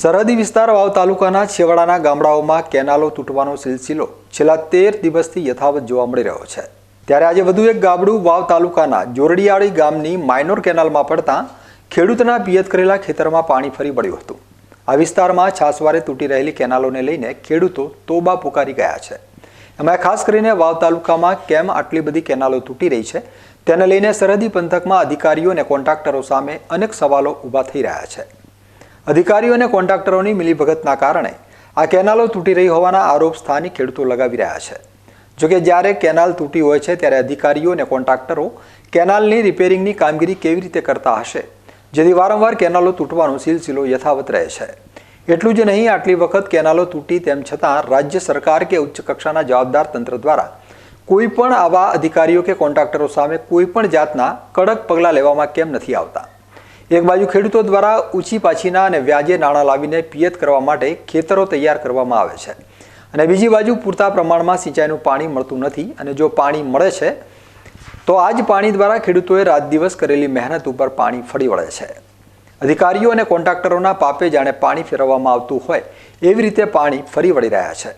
સરહદી વિસ્તાર વાવ તાલુકાના છેવાડાના ગામડાઓમાં કેનાલો તૂટવાનો સિલસિલો છેલ્લા તેર દિવસથી યથાવત જોવા મળી રહ્યો છે. ત્યારે આજે વધુ એક ગાબડું વાવ તાલુકાના જોરડીયાળી ગામની માઇનોર કેનાલમાં પડતા ખેડૂતના પિયત કરેલા ખેતરમાં પાણી ફરી વળ્યું હતું. આ વિસ્તારમાં છાસવારે તૂટી રહેલી કેનાલોને લઈને ખેડૂતો તોબા પુકારી ગયા છે. એમાં ખાસ કરીને વાવ તાલુકામાં કેમ આટલી બધી કેનાલો તૂટી રહી છે, તેને લઈને સરહદી પંથકમાં અધિકારીઓ અને કોન્ટ્રાક્ટરો સામે અનેક સવાલો ઊભા થઈ રહ્યા છે. અધિકારીઓ અને કોન્ટ્રાક્ટરોની મિલીભગતના કારણે આ કેનાલો તૂટી રહી હોવાના આરોપ સ્થાનિક ખેડૂતો લગાવી રહ્યા છે. જોકે જ્યારે કેનાલ તૂટી હોય છે, ત્યારે અધિકારીઓ અને કોન્ટ્રાક્ટરો કેનાલની રિપેરિંગની કામગીરી કેવી રીતે કરતા હશે, જેથી વારંવાર કેનાલો તૂટવાનો સિલસિલો યથાવત રહે છે. એટલું જ નહીં, આટલી વખત કેનાલો તૂટી તેમ છતાં રાજ્ય સરકાર કે ઉચ્ચ કક્ષાના જવાબદાર તંત્ર દ્વારા કોઈ પણ આવા અધિકારીઓ કે કોન્ટ્રાક્ટરો સામે કોઈ પણ જાતના કડક પગલાં લેવામાં કેમ નથી આવતા. એક બાજુ ખેડૂતો દ્વારા ઊંચી પાછીના અને વ્યાજે નાણાં લાવીને પિયત કરવા માટે ખેતરો તૈયાર કરવામાં આવે છે. અને બીજી બાજુ પૂરતા પ્રમાણમાં સિંચાઈનું પાણી મળતું નથી અને જો પાણી મળે છે, તો આ જ પાણી દ્વારા ખેડૂતોએ રાત દિવસ કરેલી મહેનત ઉપર પાણી ફરી વળે છે. અધિકારીઓ અને કોન્ટ્રાક્ટરોના પાપે જાણે પાણી ફેરવવામાં આવતું હોય, એવી રીતે પાણી ફરી વળી રહ્યા છે.